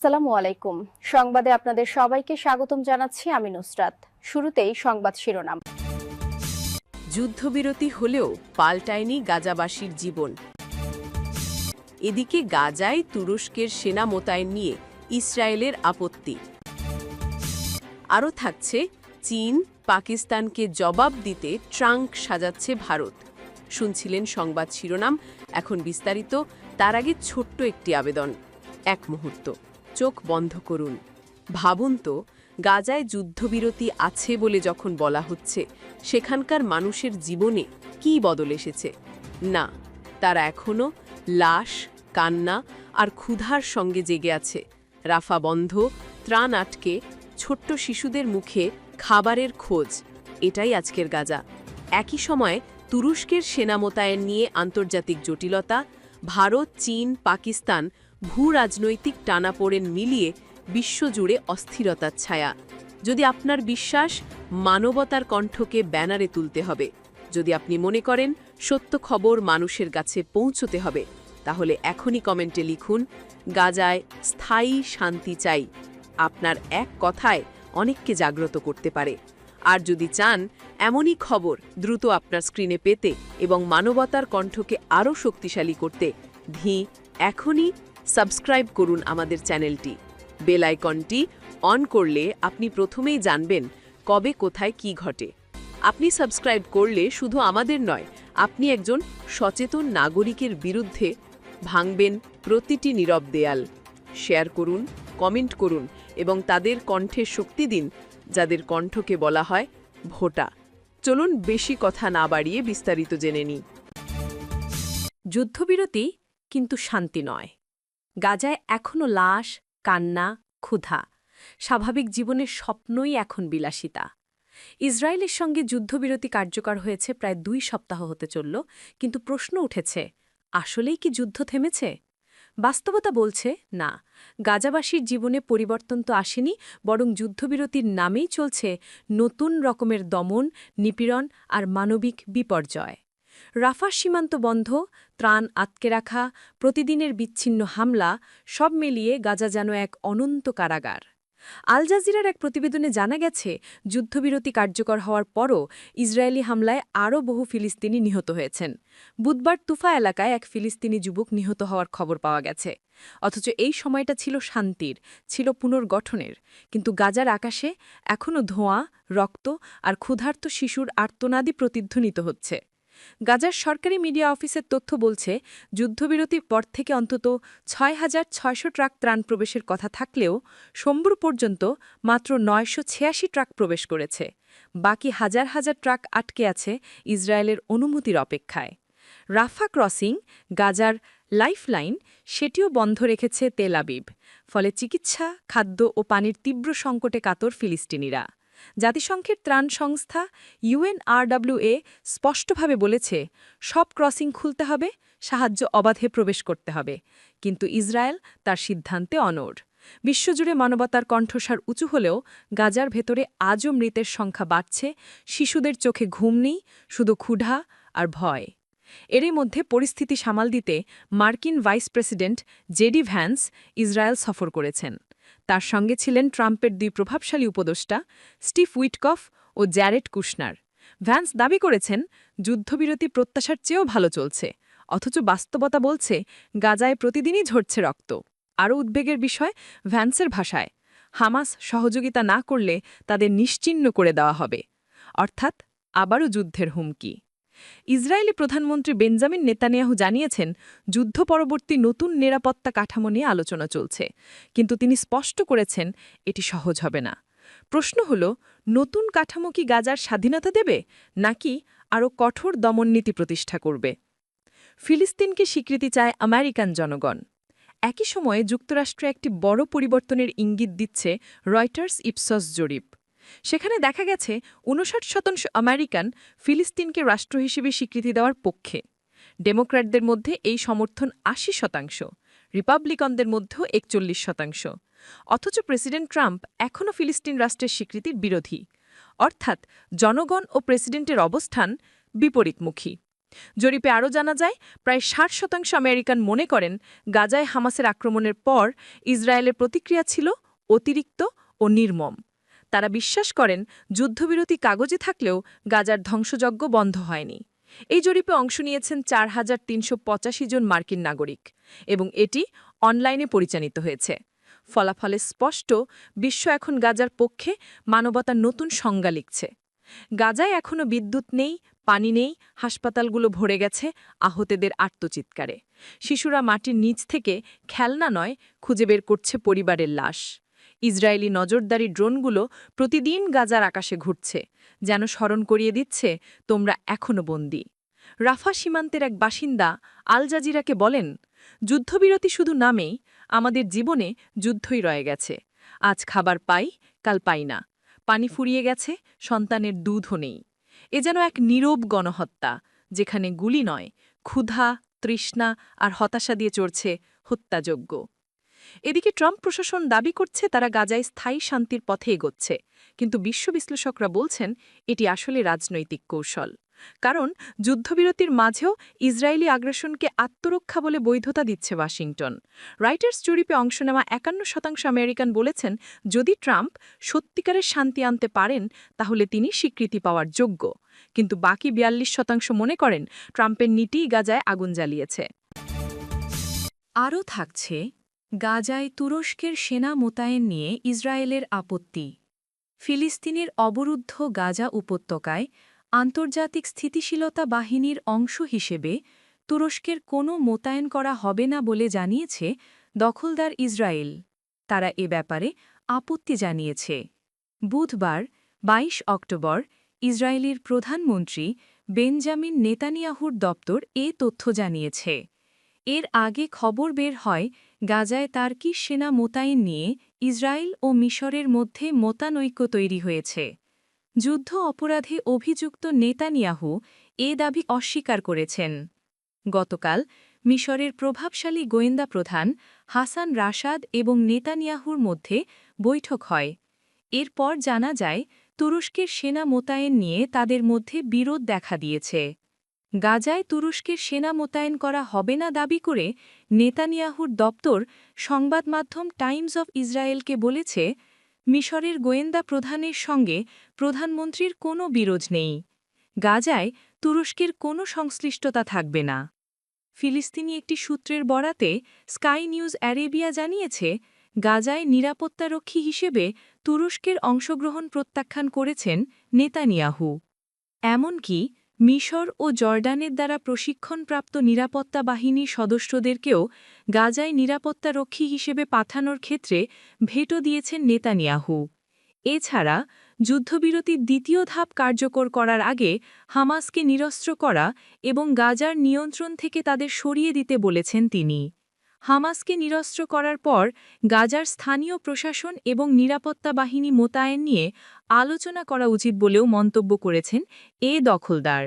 আসসালামু আলাইকুম। সংবাদে আপনাদের সবাইকে স্বাগতম জানাচ্ছি আমি নুসরাত। শুরুতেই সংবাদ শিরোনাম। যুদ্ধবিরতি হলেও পাল্টায়নি গাজাবাসীর জীবন। এদিকে গাজায় তুরস্কের সেনা মোতায়েন নিয়ে ইসরায়েলের আপত্তি। আরও থাকছে, চীন পাকিস্তানকে জবাব দিতে ট্রাঙ্ক সাজাচ্ছে ভারত। শুনছিলেন সংবাদ শিরোনাম, এখন বিস্তারিত, তার আগে ছোট্ট একটি আবেদন। এক মুহূর্ত। চোখ বন্ধ করুন। ভাবুন তো, গাজায় যুদ্ধবিরতি আছে বলে যখন বলা হচ্ছে, সেখানকার মানুষের জীবনে কি বদল এসেছে? না, তারা এখনও লাশ, কান্না আর ক্ষুধার সঙ্গে জেগে আছে। রাফা বন্ধ, ত্রাণ আটকে, ছোট্ট শিশুদের মুখে খাবারের খোঁজ, এটাই আজকের গাজা। একই সময়ে তুরস্কের সেনা মোতায়েন নিয়ে আন্তর্জাতিক জটিলতা, ভারত, চীন, পাকিস্তান ভূ রাজনৈতিক টানাপোড়েন মিলিয়ে বিশ্বজুড়ে অস্থিরতার ছায়া। যদি আপনার বিশ্বাস মানবতার কণ্ঠকে ব্যানারে তুলতে হবে, যদি আপনি মনে করেন সত্য খবর মানুষের কাছে পৌঁছতে হবে, তাহলে এখনই কমেন্টে লিখুন, গাজায় স্থায়ী শান্তি চাই। আপনার এক কথায় অনেককে জাগ্রত করতে পারে। আর যদি চান, এমনই খবর দ্রুত আপনার স্ক্রিনে পেতে এবং মানবতার কণ্ঠকে আরও শক্তিশালী করতে, ধি, এখনই সাবস্ক্রাইব করুন আমাদের চ্যানেলটি। বেল আইকনটি অন করলে আপনি প্রথমেই জানবেন কবে কোথায় কি ঘটে। আপনি সাবস্ক্রাইব করলে শুধু আমাদের নয়, আপনি একজন সচেতন নাগরিকের বিরুদ্ধে ভাঙবেন প্রতিটি নীরব দেয়াল। শেয়ার করুন, কমেন্ট করুন এবং তাদের কণ্ঠে শক্তি দিন, যাদের কণ্ঠকে বলা হয় ভোটা। চলুন বেশি কথা না বাড়িয়ে বিস্তারিত জেনে নিই। যুদ্ধবিরতি কিন্তু শান্তি নয়। গাজায় এখনও লাশ, কান্না, ক্ষুধা। স্বাভাবিক জীবনের স্বপ্নই এখন বিলাসিতা। ইসরায়েলের সঙ্গে যুদ্ধবিরতি কার্যকর হয়েছে প্রায় দুই সপ্তাহ হতে চলল, কিন্তু প্রশ্ন উঠেছে, আসলেই কি যুদ্ধ থেমেছে? বাস্তবতা বলছে, না। গাজাবাসীর জীবনে পরিবর্তন তো আসেনি, বরং যুদ্ধবিরতির নামেই চলছে নতুন রকমের দমন, নিপীড়ন আর মানবিক বিপর্যয়। রাফার সীমান্ত বন্ধ, ত্রাণ আটকে রাখা, প্রতিদিনের বিচ্ছিন্ন হামলা, সব মিলিয়ে গাজা যেন এক অনন্ত কারাগার। আল জাজিরার এক প্রতিবেদনে জানা গেছে, যুদ্ধবিরতি কার্যকর হওয়ার পরও ইসরায়েলি হামলায় আরও বহু ফিলিস্তিনি নিহত হয়েছেন। বুধবার তুফা এলাকায় এক ফিলিস্তিনি যুবক নিহত হওয়ার খবর পাওয়া গেছে। অথচ এই সময়টা ছিল শান্তির, ছিল পুনর্গঠনের। কিন্তু গাজার আকাশে এখনও ধোঁয়া, রক্ত আর ক্ষুধার্ত শিশুর আর্তনাদি প্রতিধ্বনিত হচ্ছে। গাজার সরকারি মিডিয়া অফিসের তথ্য বলছে, যুদ্ধবিরতির পর থেকে অন্তত ছয় হাজার ছয়শো ট্রাক ত্রাণ প্রবেশের কথা থাকলেও সোমবার পর্যন্ত মাত্র নয়শো ছিয়াশি ট্রাক প্রবেশ করেছে। বাকি হাজার হাজার ট্রাক আটকে আছে ইসরায়েলের অনুমতির অপেক্ষায়। রাফা ক্রসিং গাজার লাইফলাইন সেটিও বন্ধ রেখেছে তেল আবিব, ফলে চিকিৎসা, খাদ্য ও পানির তীব্র সংকটে কাতর ফিলিস্তিনিরা। জাতিসংঘের ত্রাণ সংস্থা ইউএনআরডব্লিউএ স্পষ্টভাবে বলেছে, সব ক্রসিং খুলতে হবে, সাহায্য অবাধে প্রবেশ করতে হবে। কিন্তু ইসরায়েল তার সিদ্ধান্তে অনড়। বিশ্বজুড়ে মানবতার কণ্ঠস্বার উঁচু হলেও গাজার ভেতরে আজও মৃতের সংখ্যা বাড়ছে, শিশুদের চোখে ঘুম নেই, শুধু ক্ষুধা আর ভয়। এরই মধ্যে পরিস্থিতি সামাল দিতে মার্কিন vice president JD Vance Israel সফর করেছেন। তার সঙ্গে ছিলেন ট্রাম্পের দুই প্রভাবশালী উপদেষ্টা স্টিভ উইটকফ ও জ্যারেট কুশনার। ভ্যান্স দাবি করেছেন, যুদ্ধবিরতি প্রত্যাশার চেয়েও ভালো চলছে, অথচ বাস্তবতা বলছে, গাজায় প্রতিদিনই ঝরছে রক্ত। আরও উদ্বেগের বিষয়, ভ্যান্সের ভাষায়, হামাস সহযোগিতা না করলে তাদের নিশ্চিহ্ন করে দেওয়া হবে। অর্থাৎ, আবারও যুদ্ধের হুমকি। ইসরায়েলি প্রধানমন্ত্রী বেঞ্জামিন নেতানিয়াহু জানিয়েছেন, যুদ্ধ পরবর্তী নতুন নিরাপত্তা কাঠামো নিয়ে আলোচনা চলছে। কিন্তু তিনি স্পষ্ট করেছেন, এটি সহজ হবে না। প্রশ্ন হল, নতুন কাঠামো কি গাজার স্বাধীনতা দেবে, নাকি আরও কঠোর দমননীতি প্রতিষ্ঠা করবে? ফিলিস্তিনকে স্বীকৃতি চায় আমেরিকান জনগণ। একই সময়ে যুক্তরাষ্ট্রে একটি বড় পরিবর্তনের ইঙ্গিত দিচ্ছে রয়টার্স ইপসস জরিপ। সেখানে দেখা গেছে উনষাট শতাংশ আমেরিকান ফিলিস্তিনকে রাষ্ট্র হিসেবে স্বীকৃতি দেওয়ার পক্ষে। ডেমোক্র্যাটদের মধ্যে এই সমর্থন আশি শতাংশ, রিপাবলিকানদের মধ্যেও একচল্লিশ শতাংশ। অথচ প্রেসিডেন্ট ট্রাম্প এখনও ফিলিস্তিন রাষ্ট্রের স্বীকৃতির বিরোধী। অর্থাৎ জনগণ ও প্রেসিডেন্টের অবস্থান বিপরীতমুখী। জরিপে আরও জানা যায়, প্রায় ষাট শতাংশ আমেরিকান মনে করেন গাজায় হামাসের আক্রমণের পর ইসরায়েলের প্রতিক্রিয়া ছিল অতিরিক্ত ও নির্মম। তারা বিশ্বাস করেন যুদ্ধবিরতি কাগজে থাকলেও গাজার ধ্বংসযজ্ঞ বন্ধ হয়নি। এই জরিপে অংশ নিয়েছেন চার হাজার তিনশো পঁচাশি জন মার্কিন নাগরিক এবং এটি অনলাইনে পরিচালিত হয়েছে। ফলাফলে স্পষ্ট, বিশ্ব এখন গাজার পক্ষে মানবতার নতুন সংজ্ঞা লিখছে। গাজায় এখনও বিদ্যুৎ নেই, পানি নেই, হাসপাতালগুলো ভরে গেছে আহতেদের আত্মচিৎকারে। শিশুরা মাটির নিচ থেকে খেলনা নয়, খুঁজে বের করছে পরিবারের লাশ। ইসরায়েলি নজরদারি ড্রোনগুলো প্রতিদিন গাজার আকাশে ঘুরছে, যেন স্মরণ করিয়ে দিচ্ছে, তোমরা এখনও বন্দী। রাফা সীমান্তের এক বাসিন্দা আল জাজিরাকে বলেন, যুদ্ধবিরতি শুধু নামেই আমাদের জীবনে যুদ্ধই রয়ে গেছে। আজ খাবার পাই, কাল পাই না। পানি ফুরিয়ে গেছে, সন্তানের দুধও নেই। এ যেন এক নীরব গণহত্যা, যেখানে গুলি নয়, ক্ষুধা, তৃষ্ণা আর হতাশা দিয়ে চড়ছে হত্যাযোগ্য এদিকে ট্রাম্প প্রশাসন দাবি করছে তারা গাজায় স্থায়ী শান্তির পথে এগোচ্ছে। কিন্তু বিশ্ব বিশ্লেষকরা বলছেন, এটি আসলে রাজনৈতিক কৌশল। কারণ যুদ্ধবিরতির মাঝেও ইসরায়েলি আগ্রাসনকে আত্মরক্ষা বলে বৈধতা দিচ্ছে ওয়াশিংটন। রাইটার্স জরিপে অংশ নেওয়া একান্ন শতাংশ আমেরিকান বলেছেন, যদি ট্রাম্প সত্যিকারের শান্তি আনতে পারেন, তাহলে তিনি স্বীকৃতি পাওয়ার যোগ্য। কিন্তু বাকি বিয়াল্লিশ শতাংশ মনে করেন, ট্রাম্পের নীতিই গাজায় আগুন জ্বালিয়েছে। আরও থাকছে গাজায় তুরস্কের সেনা মোতায়েন নিয়ে ইসরায়েলের আপত্তি। ফিলিস্তিনের অবরুদ্ধ গাজা উপত্যকায় আন্তর্জাতিক স্থিতিশীলতা বাহিনীর অংশ হিসেবে তুরস্কের কোনো মোতায়েন করা হবে না বলে জানিয়েছে দখলদার ইসরায়েল। তারা এ ব্যাপারে আপত্তি জানিয়েছে। বুধবার ২২ অক্টোবর, ইসরায়েলের প্রধানমন্ত্রী বেঞ্জামিন নেতানিয়াহুর দপ্তর এ তথ্য জানিয়েছে। এর আগে খবর বের হয় গাজায় তার্কি সেনা মোতায়েন নিয়ে ইসরায়েল ও মিশরের মধ্যে মতানৈক্য তৈরি হয়েছে। যুদ্ধ অপরাধে অভিযুক্ত নেতানিয়াহু এ দাবি অস্বীকার করেছেন। গতকাল মিশরের প্রভাবশালী গোয়েন্দা প্রধান হাসান রাশাদ এবং নেতানিয়াহুর মধ্যে বৈঠক হয়। এরপর জানা যায়, তুরস্কের সেনা মোতায়েন নিয়ে তাদের মধ্যে বিরোধ দেখা দিয়েছে। গাজায় তুরস্কের সেনা মোতায়েন করা হবে না দাবি করে নেতানিয়াহুর দপ্তর সংবাদ মাধ্যম টাইমস অফ ইসরায়েলকে বলেছে, মিশরের গোয়েন্দা প্রধানের সঙ্গে প্রধানমন্ত্রীর কোনো বিরোধ নেই। গাজায় তুরস্কের কোনো সংশ্লিষ্টতা থাকবে না। ফিলিস্তিনি একটি সূত্রের বরাতে স্কাই নিউজ অ্যারেবিয়া জানিয়েছে, গাজায় নিরাপত্তারক্ষী হিসেবে তুরস্কের অংশগ্রহণ প্রত্যাখ্যান করেছেন নেতানিয়াহু। এমনকি মিশর ও জর্ডানের দ্বারা প্রশিক্ষণপ্রাপ্ত নিরাপত্তা বাহিনীর সদস্যদেরকেও গাজায় নিরাপত্তারক্ষী হিসেবে পাঠানোর ক্ষেত্রে ভেটো দিয়েছেন নেতানিয়াহু। এছাড়া, যুদ্ধবিরতির দ্বিতীয় ধাপ কার্যকর করার আগে হামাসকে নিরস্ত্র করা এবং গাজার নিয়ন্ত্রণ থেকে তাদের সরিয়ে দিতে বলেছেন তিনি। হামাসকে নিরস্ত্র করার পর গাজার স্থানীয় প্রশাসন এবং নিরাপত্তা বাহিনী মোতায়েন নিয়ে আলোচনা করা উচিত বলেও মন্তব্য করেছেন এ দখলদার।